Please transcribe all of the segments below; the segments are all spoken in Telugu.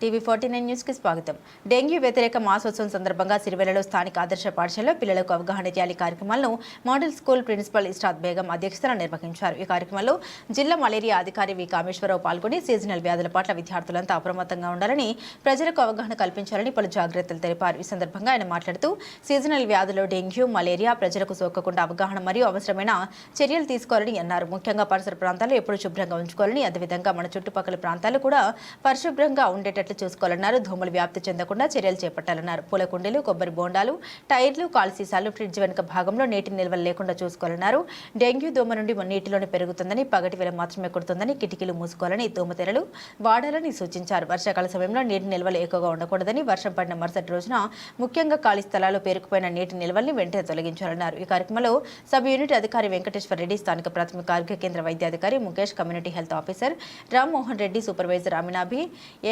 టీవీ ఫార్టీ నైన్ న్యూస్కి స్వాగతం. డెంగ్యూ వ్యతిరేక మాసోత్సవం సందర్భంగా సిరివెల్లలో స్థానిక ఆదర్శ పాఠశాలలో పిల్లలకు అవగాహన ర్యాలీ కార్యక్రమాలను మోడల్ స్కూల్ ప్రిన్సిపల్ ఇష్టాద్ బేగం అధ్యక్షతన నిర్వహించారు. ఈ కార్యక్రమంలో జిల్లా మలేరియా అధికారి వి. కామేశ్వరరావు పాల్గొని సీజనల్ వ్యాధుల పట్ల విద్యార్థులంతా అప్రమత్తంగా ఉండాలని ప్రజలకు అవగాహన కల్పించాలని పలు జాగ్రత్తలు తెలిపారు. ఈ సందర్భంగా ఆయన మాట్లాడుతూ సీజనల్ వ్యాధులు డెంగ్యూ మలేరియా ప్రజలకు సోకకుండా అవగాహన మరియు అవసరమైన చర్యలు తీసుకోవాలని అన్నారు. ముఖ్యంగా పరిసర ప్రాంతాలు ఎప్పుడు శుభ్రంగా ఉంచుకోవాలని అదేవిధంగా మన చుట్టుపక్కల ప్రాంతాలు కూడా పరిశుభ్రంగా ఉండేటట్టు ఉండేటట్లు చూసుకోవాలన్నారు. దోమలు వ్యాప్తి చెందకుండా చర్యలు చేపట్టాలన్నారు. పూల కుండీలు కొబ్బరి బోండాలు టైర్లు కాల్ సీసాలు ఫ్రిడ్జ్ వెనుక భాగంలో నీటి నిల్వలు లేకుండా చూసుకోవాలన్నారు. డెంగ్యూ దోమ నుండి నీటిలోనే పెరుగుతుందని పగటి వేళ మాత్రమే కుడుతుందని కిటికీలు మూసుకోవాలని దోమతెరలు వాడాలని సూచించారు. వర్షాకాల సమయంలో నీటి నిల్వలు ఎక్కువగా ఉండకూడదని వర్షం పడిన మరుసటి రోజున ముఖ్యంగా ఖాళీ స్థలాల్లో పేరుకుపోయిన నీటి నిల్వల్ని వెంటనే తొలగించాలన్నారు. ఈ కార్యక్రమంలో సబ్ యూనిట్ అధికారి వెంకటేశ్వర రెడ్డి స్థానిక ప్రాథమిక ఆరోగ్య కేంద్ర వైద్యాధికారి Mukesh community health officer Rammohan Reddy supervisor Aminabi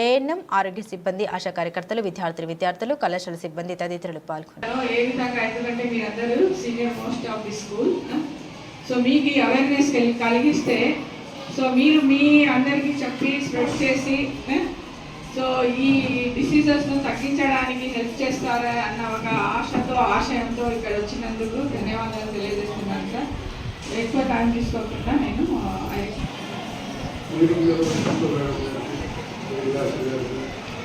ANM ఆరోగ్య సిబ్బంది ఆశా కార్యకర్తలు విద్యార్థులు విద్యార్థులు కళాశాల సిబ్బంది తదితరులు పాల్గొన్నారు. ఏ విధంగా? ఎందుకంటే మీ అందరూ senior most of the school so మీకు ఈ అవేర్నెస్ కలిగిస్తే సో మీరు మీ అందరికీ చెప్పి స్ప్రెడ్ చేసి సో ఈ డిసీజెస్ను తగ్గించడానికి హెల్ప్ చేస్తారా అన్న ఒక ఆశతో ఆశయంతో ఇక్కడ వచ్చినందుకు ధన్యవాదాలు తెలియజేస్తున్నాను సార్ ఎక్కువ టైం తీసుకోకుండా నేను ఆ,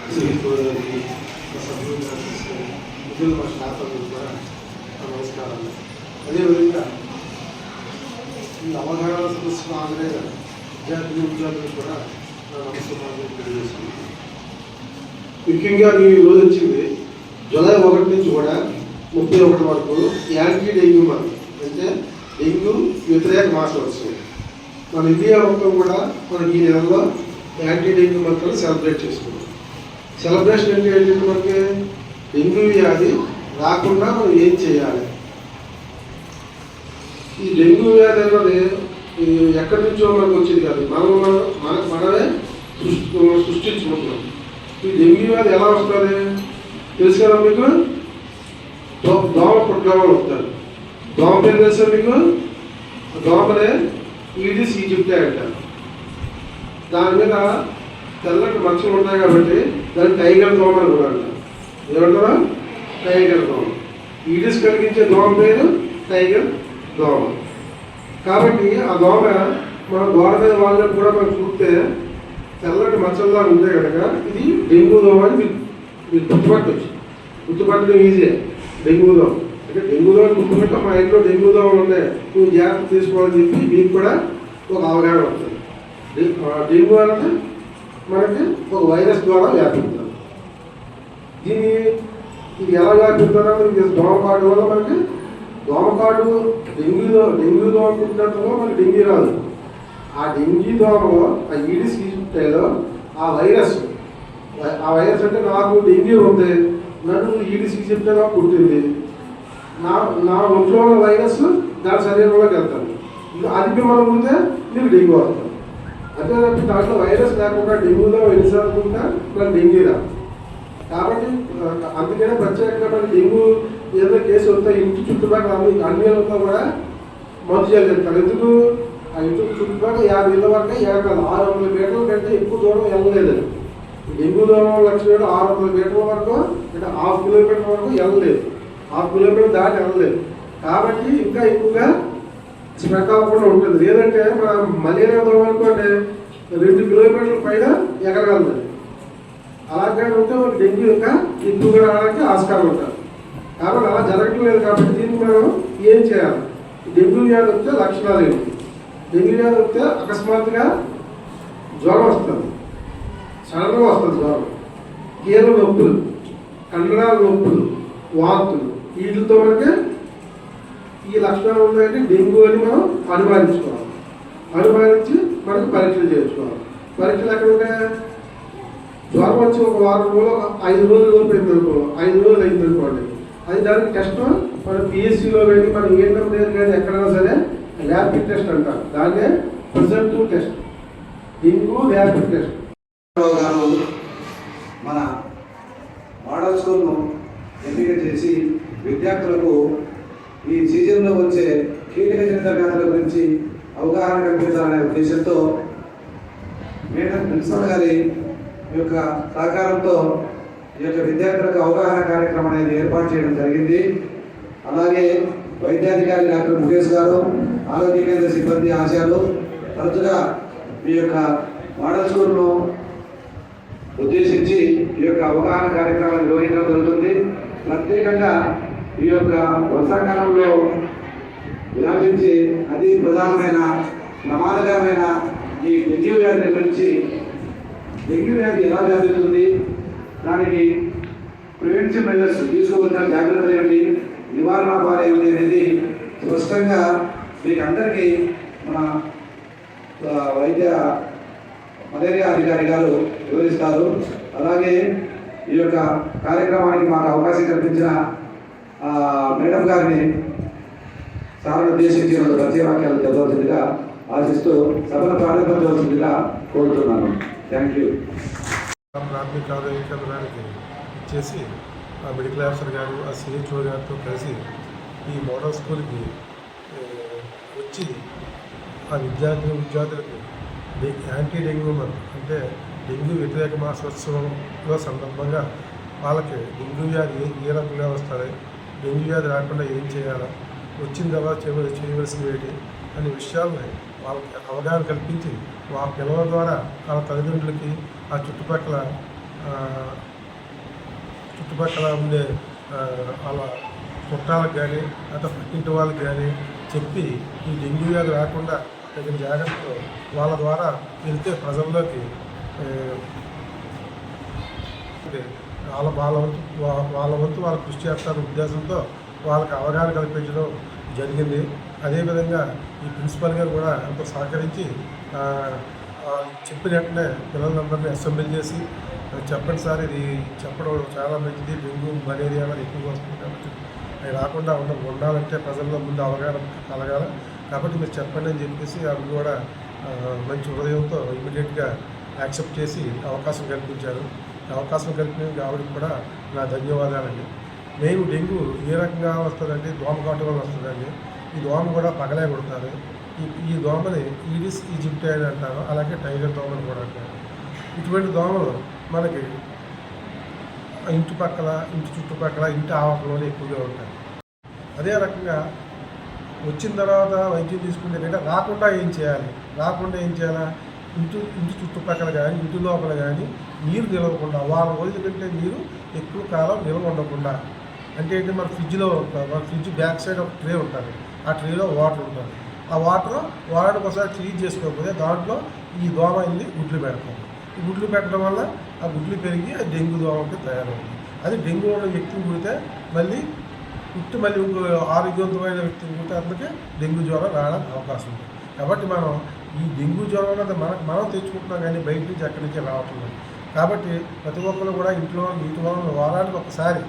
మీటింగ్లో గారికి మా సభ్యులు గారికి మా స్టాఫ్ కూడా నమస్కారాలు అదేవిధంగా ఈ అవగాహన సమస్యలు ఆంధ్రేయ విద్యార్థులు విద్యార్థులు కూడా నా నమస్కారాలు తెలియజేస్తున్నాను ముఖ్యంగా నేను ఈ రోజు వచ్చింది జూలై ఒకటి నుంచి కూడా ముప్పై ఒకటి వరకు యాంటీ డెంగ్యూ మంత్ అంటే డెంగ్యూ వ్యతిరేక మాసోత్సవం మన ఇండియా మొత్తం కూడా మనకి ఈ నెలలో యాంటీ డెంగ్యూ మంత్ని సెలబ్రేట్ చేసుకున్నాం. సెలబ్రేషన్ అంటే ఏంటంటే మనకి? డెంగ్యూ వ్యాధి రాకుండా మనం ఏం చేయాలి? ఈ డెంగ్యూ వ్యాధి అన్నది ఎక్కడి నుంచో మనకు వచ్చింది కాదు. మనం మనం మన- మనమే సృష్టించుకుంటున్నాం. ఈ డెంగ్యూ వ్యాధి ఎలా వస్తుంది? తెలుసు కదా మీకు? దోమ పుట్టడం వస్తారు దోమ పేరు తెలుసా మీకు? దోమనే ఈడిస్ ఈజిప్టే అంటారు. దాని మీద తెల్లటి మచ్చలు ఉంటాయి కాబట్టి దాన్ని టైగర్ దోమ అని కూడా అంటారు. ఏమంటారా? టైగర్ దోమ. ఈడిస్ కలిగించే దోమ పేరు టైగర్ దోమ. కాబట్టి ఆ దోమ మన గోడ మీద వాళ్ళని కూడా మనం చూస్తే తెల్లటి మచ్చల్లా ఉంటే కనుక ఇది డెంగ్యూ దోమ అని మీరు మీరు గుర్తుపట్టడం ఈజీ డెంగ్యూ దోమ. అంటే డెంగ్యూ దోమ గుర్తుపెట్ట మా ఇంట్లో డెంగ్యూ దోమలు ఉన్నాయి నువ్వు జాగ్రత్త తీసుకోవాలని చెప్పి మీకు కూడా ఒక అవగాహన వస్తుంది. డెంగ్యూ అనేది మనకి ఒక వైరస్ ద్వారా వ్యాపిస్తారు దీన్ని ఇది ఎలా వ్యాపిస్తుందో మనకి దోమకాటు వల్ల మనకి దోమకాటు డెంగ్యూలో డెంగ్యూ దోమ పుట్టినట్టుగా మనకి డెంగ్యూ రాదు. ఆ డెంగ్యూ దోమలో ఆ ఈడిస్ ఈజిప్టేలో ఆ వైరస్ ఆ వైరస్ అంటే నాకు డెంగ్యూ ఉంది నన్ను ఈడిస్ ఈజిప్టేలో పుట్టింది నా నా ఒంట్లో ఉన్న వైరస్ దాని శరీరంలోకి వెళ్తాను. ఇది అది మనం ఉంటే మీకు డెంగ్యూ అవుతాను అంతే తప్ప దాంట్లో వైరస్ లేకుండా డెంగ్యూలో ఎన్నిసార్లుకుంటా మనకు డెంగ్యూ కాబట్టి అందుకనే ప్రత్యేకంగా మన డెంగ్యూ ఏదైనా కేసు వస్తే ఇంటి చుట్టుపక్కల అన్ని అన్నిలతో కూడా మంచి చేస్తారు ఎందుకు? ఆ ఇంటి చుట్టుపక్కల యాభై ఇళ్ళ వరకు యాభై ఆరు వందల మీటర్ల కంటే ఎక్కువ దూరం వెళ్ళలేదు. డెంగ్యూ దూరం లక్షణాలు ఆరు వందల మీటర్ల వరకు అంటే హాఫ్ కిలోమీటర్ వరకు వెళ్ళలేదు. హాఫ్ కిలోమీటర్ దాటి వెళ్ళలేదు. కాబట్టి ఇంకా ఎక్కువగా శ్రీకాకుళంలో ఉంటుంది. లేదంటే మన మలేరియా దోమ అనుకోండి రెండు కిలోమీటర్ల పైన ఎగరగలదు అలాగే ఉంటే మనకి డెంగ్యూ ఇంకా ఎక్కువగా రావడానికి ఆస్కారం ఉంటుంది. కాబట్టి అలా జరగట్లేదు కాబట్టి దీన్ని మనం ఏం చేయాలి? డెంగ్యూ వ్యాధి వస్తే లక్షణాలు ఏంటి? డెంగ్యూ వ్యాధి వస్తే అకస్మాత్తుగా జ్వరం వస్తుంది. సడన్గా వస్తుంది జ్వరం. కీళ్ళ నొప్పులు కండరాల నొప్పులు వాంతులు వీటితో మనకి ఈ లక్షణాలు ఉన్నాయంటే డెంగ్యూ అని మనం అనుమానించుకోవాలి. అనుమానించి మనకి పరీక్షలు చేయించుకోవాలి. పరీక్షలు ఎక్కడ ఉంటాయి? జ్వరం వచ్చి ఒక వారం రోజులు ఒక ఐదు రోజులు లోపు అయింది అనుకో ఐదు రోజులు అయింది అనుకోండి. అది దానికి టెస్ట్ మన పిఎస్సిలో కానీ మనం ఏఎన్ఎం లేదు కానీ ఎక్కడైనా సరే ర్యాపిడ్ టెస్ట్ అంటారు. దాన్నే ప్రిజర్టివ్ టెస్ట్ డెంగ్యూ ర్యాపిడ్ టెస్ట్ మన మోడల్ స్కూల్ను ఎంపిక చేసి విద్యార్థులకు ఈ సీజన్లో వచ్చే కీటక జనిత వ్యాధుల గురించి అవగాహన కల్పించాలనే ఉద్దేశంతో మేడం ప్రిన్సిపల్ గారి ఈ యొక్క సహకారంతో ఈ యొక్క విద్యార్థులకు అవగాహన కార్యక్రమం అనేది ఏర్పాటు చేయడం జరిగింది. అలాగే వైద్యాధికారి డాక్టర్ ముఖేష్ గారు ఆరోగ్య కేంద్ర సిబ్బంది ఆశయాలు తరచుగా ఈ యొక్క మోడల్ స్కూల్ను ఉద్దేశించి ఈ యొక్క అవగాహన కార్యక్రమాన్ని నిర్వహించడం జరుగుతుంది. ప్రత్యేకంగా ఈ యొక్క వర్షాకాలంలో వ్యాపించి అతి ప్రధానమైన ప్రమాదకరమైన ఈ డెంగ్యూ వ్యాధి గురించి డెంగ్యూ వ్యాధి ఎలా వ్యాపిస్తుంది? దానికి ప్రివెన్షన్ మెజర్స్ తీసుకోవాల్సిన జాగ్రత్తలు ఏమిటి? నివారణ ఉపాయాలు ఏమిటి అనేది స్పష్టంగా మీకు అందరికీ మన వైద్య మలేరియా అధికారి గారు వివరిస్తారు. అలాగే ఈ యొక్క కార్యక్రమానికి మాకు అవకాశం కల్పించిన మేడం గారిని సార్లు ఉద్దేశించి రెండు పరిచయ వాక్యాలు చదవలసిందిగా ఆశిస్తూ సభను ప్రారంభించవలసిందిగా కోరుతున్నాను. థ్యాంక్ యూ ప్రాథమిక ఆరోగ్య కేంద్రానికి ఇచ్చేసి ఆ మెడికల్ ఆఫీసర్ గారు ఆ సిహెచ్ఓ గారితో కలిసి ఈ మోడల్ స్కూల్కి వచ్చి ఆ విద్యార్థులు విద్యార్థులకు యాంటీ డెంగ్యూ మంత్ అంటే డెంగ్యూ వ్యతిరేక మాసోత్సవంలో సందర్భంగా వాళ్ళకి డెంగ్యూ వ్యాధి ఏ ఏ రకంగా వస్తుంది డెంగ్యూ వ్యాధి రాకుండా ఏం చేయాలా? వచ్చిన తర్వాత చేయ చేయవలసిన ఏంటి? అనే విషయాలని వాళ్ళకి అవగాహన కల్పించి వాళ్ళ పిల్లల ద్వారా వాళ్ళ తల్లిదండ్రులకి ఆ చుట్టుపక్కల చుట్టుపక్కల ఉండే వాళ్ళ చుట్టాలకు కానీ లేదా పక్కింటి వాళ్ళకి కానీ చెప్పి ఈ డెంగ్యూ వ్యాధి రాకుండా తగిన జాగ్రత్తలు వాళ్ళ ద్వారా వెళ్తే ప్రజల్లోకి వాళ్ళ వాళ్ళ వంతు వాళ్ళ వంతు వాళ్ళు కృషి చేస్తారు ఉద్దేశంతో వాళ్ళకి అవగాహన కల్పించడం జరిగింది. అదేవిధంగా ఈ ప్రిన్సిపల్ గారు కూడా ఎంతో సహకరించి ఆ, చెప్పిన వెంటనే పిల్లలందరినీ అసెంబ్లీ చేసి చెప్పండి సార్ ఇది చెప్పడం చాలా మంచిది. డెంగ్యూ మలేరియా అనేది ఎక్కువగా వస్తుంది కాబట్టి అవి రాకుండా ఉండ ఉండాలంటే ప్రజల్లో ముందు అవగాహన కలగాలి. కాబట్టి మీరు చెప్పండి అని చెప్పేసి అవి కూడా మంచి హృదయంతో ఇమీడియట్గా యాక్సెప్ట్ చేసి అవకాశం కల్పించారు. అవకాశం కల్పించిన ఆవిడకి కూడా నా ధన్యవాదాలండి. మేము డెంగ్యూ ఏ రకంగా వస్తుందంటే దోమ కాటు వల్ల వస్తుందండి. ఈ దోమ కూడా పగలే కొడతారు. ఈ ఈ దోమని ఈడిస్ ఈజిప్ట్ అని అంటారు. అలాగే టైగర్ దోమని కూడా అంటారు. ఇటువంటి దోమలు మనకి ఇంటి పక్కల ఇంటి చుట్టుపక్కల ఇంటి ఆవకలోనే ఎక్కువగా ఉంటాయి. అదే రకంగా వచ్చిన తర్వాత వైద్యం తీసుకుంటే కంటే రాకుండా ఏం చేయాలి? రాకుండా ఏం చేయాలా? ఇంటి ఇంటి చుట్టుపక్కల కానీ ఇంటి లోపల కానీ నీరు నిలవకుండా వారం రోజుల కంటే నీరు ఎక్కువ కాలం నిల్వ ఉండకుండా. అంటే ఏంటి మన ఫ్రిడ్జ్లో మన ఫ్రిడ్జ్ బ్యాక్ సైడ్ ఒక ట్రే ఉంటుంది. ఆ ట్రేలో వాటర్ ఉంటుంది. ఆ వాటర్ వారానికి ఒకసారి క్లీన్ చేసుకోకపోతే దాంట్లో ఈ దోమ వెళ్ళి గుడ్లు పెడతాం ఈ గుడ్లు పెట్టడం వల్ల ఆ గుడ్లు పెరిగి ఆ డెంగ్యూ దోమకి తయారవుతుంది. అది డెంగ్యూ ఉన్న వ్యక్తిని కుడితే మళ్ళీ పుట్టి మళ్ళీ ఆరోగ్యవంతమైన వ్యక్తిని కుడితే అందుకే డెంగ్యూ జ్వరం రావడానికి అవకాశం ఉంది. కాబట్టి మనం ఈ డెంగ్యూ జ్వరం అనేది మనకు మనం తెచ్చుకుంటున్నాం కానీ బయట నుంచి అక్కడి నుంచి రావట్లేదు కాబట్టి ప్రతి ఒక్కరు కూడా ఇంట్లో నీటి వలన వారానికి ఒకసారి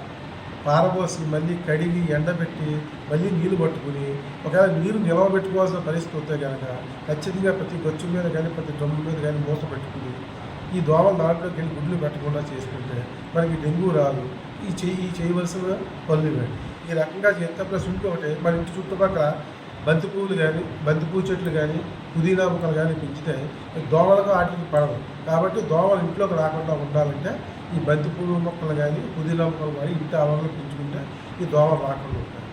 పారబోసి మళ్ళీ కడిగి ఎండబెట్టి మళ్ళీ నీళ్ళు పట్టుకుని ఒకవేళ నీరు నిలవ పెట్టుకోవాల్సిన పరిస్థితి వస్తే కనుక ఖచ్చితంగా ప్రతి గచ్చు మీద కానీ ప్రతి డ్రమ్ము మీద కానీ మూత పెట్టుకుని ఈ దోమలు దాంట్లోకి వెళ్ళి గుడ్లు పెట్టకుండా చేసుకుంటే మనకి డెంగ్యూ రాదు ఈ చెయ్యి ఈ చేయవలసిన పనులు ఇవే. ఈ రకంగా చేస్తే ప్లస్ ఇంకొకటి మన ఇంటి చుట్టుపక్కల బంతి పువ్వులు కానీ బంతి పువ్వు చెట్లు కానీ పుదీనా మొక్కలు కానీ పెంచితే దోమలకు వాటికి పడదు కాబట్టి దోమలు ఇంట్లోకి రాకుండా ఉండాలంటే ఈ బంతి పువ్వు మొక్కలు కానీ పుదీనా మొక్కలు కానీ ఇంటి ఆవరణలో పెంచుకుంటే ఈ దోమలు రాకుండా ఉంటాయి.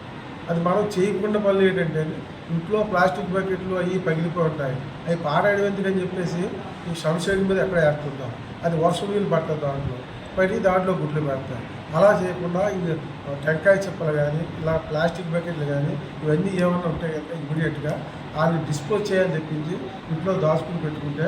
అది మనం చేయకుండా పనులు ఏంటంటే ఇంట్లో ప్లాస్టిక్ బకెట్లు అవి పగిలిపోయి ఉంటాయి. అవి పాడేయడం ఎందుకని చెప్పేసి ఈ సన్షైడ్ మీద ఎక్కడ ఏర్పడతాం? అది వర్షం నీళ్ళు పట్టదు దాంట్లో. పడి దాంట్లో గుడ్లు పెడతాయి. అలా చేయకుండా ఈ టెంకాయ చెప్పలు కానీ ఇలా ప్లాస్టిక్ బకెట్లు కానీ ఇవన్నీ ఏమైనా ఉంటాయి కనుక ఇమీడియట్గా వాళ్ళని డిస్పోజ్ చేయాలని చెప్పింది ఇంట్లో దాచుకుని పెట్టుకుంటే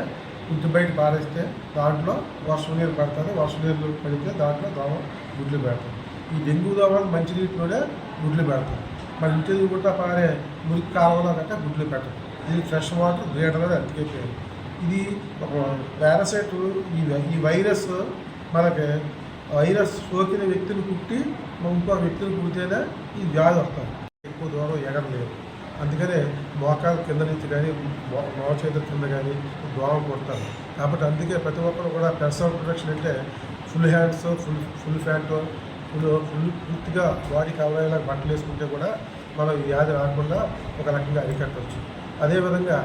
ఇంటి బయట పారేస్తే దాంట్లో వర్షం నీరు పడుతుంది. వర్షం నీరు పడితే దాంట్లో దోమ గుడ్లు పెడతాం ఈ డెంగ్యూ దోమ మంచినీటిలోనే గుడ్లు పెడతాం మరి ఇంటి ఎదురుగుంటా పారే మురికి కాలంలో గట్రా గుడ్లు పెట్టదు ఇది ఫ్రెష్ వాటర్ గ్రేటర్గా అని అతికిపోయింది ఇది ఒక పారాసైట్. ఈ ఈ వైరస్ మనకి వైరస్ సోకిన వ్యక్తిని పుట్టి ఇంకో వ్యక్తిని కుడితేనే ఈ వ్యాధి వస్తుంది. ఎక్కువ దూరం ఎగరలేదు అందుకనే మోకాల కింద నుంచి కానీ మో- చేతుల కింద కానీ దోమ కొడతారు. కాబట్టి అందుకే ప్రతి ఒక్కరు కూడా పెర్సనల్ ప్రొటెక్షన్ అంటే full hands full full pants full full పూర్తిగా బాడీ కవర్ అయ్యేలా బట్టలు వేసుకుంటే కూడా మనం ఈ వ్యాధి రాకుండా ఒక రకంగా అరికట్టవచ్చు. అదేవిధంగా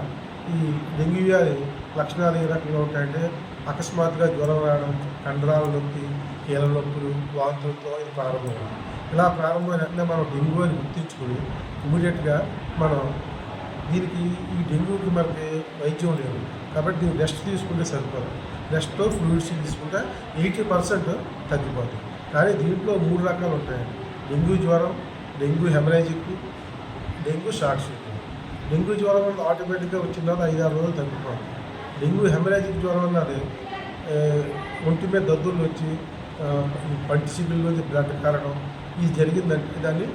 ఈ డెంగ్యూ వ్యాధి లక్షణాలు ఏ రకంగా ఉంటాయంటే అకస్మాత్తుగా జ్వరం రావడం కండరాల నొప్పి కీళ్ళ నొప్పులు వాంతులతో ఇది ప్రారంభమైంది. ఇలా ప్రారంభమైన వెంటనే మనం డెంగ్యూ అని గుర్తించుకొని ఇమీడియట్గా మనం దీనికి ఈ డెంగ్యూకి మనకి వైద్యం లేదు. కాబట్టి దీన్ని రెస్ట్ తీసుకుంటే సరిపోదు. రెస్ట్ ఫ్లూయిడ్స్ తీసుకుంటే ఎయిటీ పర్సెంట్ తగ్గిపోతుంది. కానీ దీంట్లో మూడు రకాలు ఉంటాయి. డెంగ్యూ జ్వరం dengue haemorrhagic dengue short circuit. Dengue జ్వరం వల్ల ఆటోమేటిక్గా వచ్చిన తర్వాత ఐదు ఆరు రోజులు తగ్గిపోతుంది. డెంగ్యూ హెమరేజిక్ జ్వరం అన్నది ఒంటి మీద దద్దుర్లు వచ్చి పంటి సిబిల్లోంచి బ్లడ్ కరగడం ఇది జరిగిందంటే దాన్ని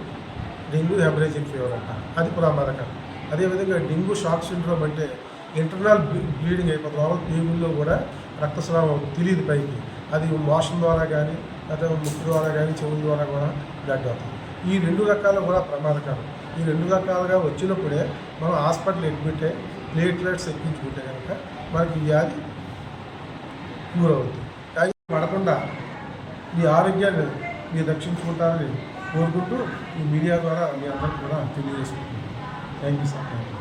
డెంగ్యూ హెమరేజిక్ ఫీవర్ అంట. అది ప్రమాదకరం. అదేవిధంగా డెంగ్యూ షాక్ సిండ్రోమ్ అంటే ఇంటర్నల్ బ్లీడింగ్ అయిపోతుంది. లోపల పేగుల్లో కూడా రక్తస్రావం తెలియదు పైకి. అది మోషన్ ద్వారా కానీ లేదా ముక్కు ద్వారా కానీ చెవుల ద్వారా కూడా బ్లడ్ అవుతుంది. ఈ రెండు రకాలు కూడా ప్రమాదకరం. ఈ రెండు రకాలుగా వచ్చినప్పుడే మనం హాస్పిటల్ అడ్మిట్ అయ్యి ప్లేట్లెట్స్ ఎక్కించుకుంటే కనుక మనకి వ్యాధి క్యూర్ అవుతుంది కానీ పడకుండా మీ ఆరోగ్యాన్ని మీరు రక్షించుకుంటారని కోరుకుంటూ ఈ మీడియా ద్వారా మీ అందరికీ కూడా తెలియజేసుకుంటున్నాను. Thank you sir. Thank you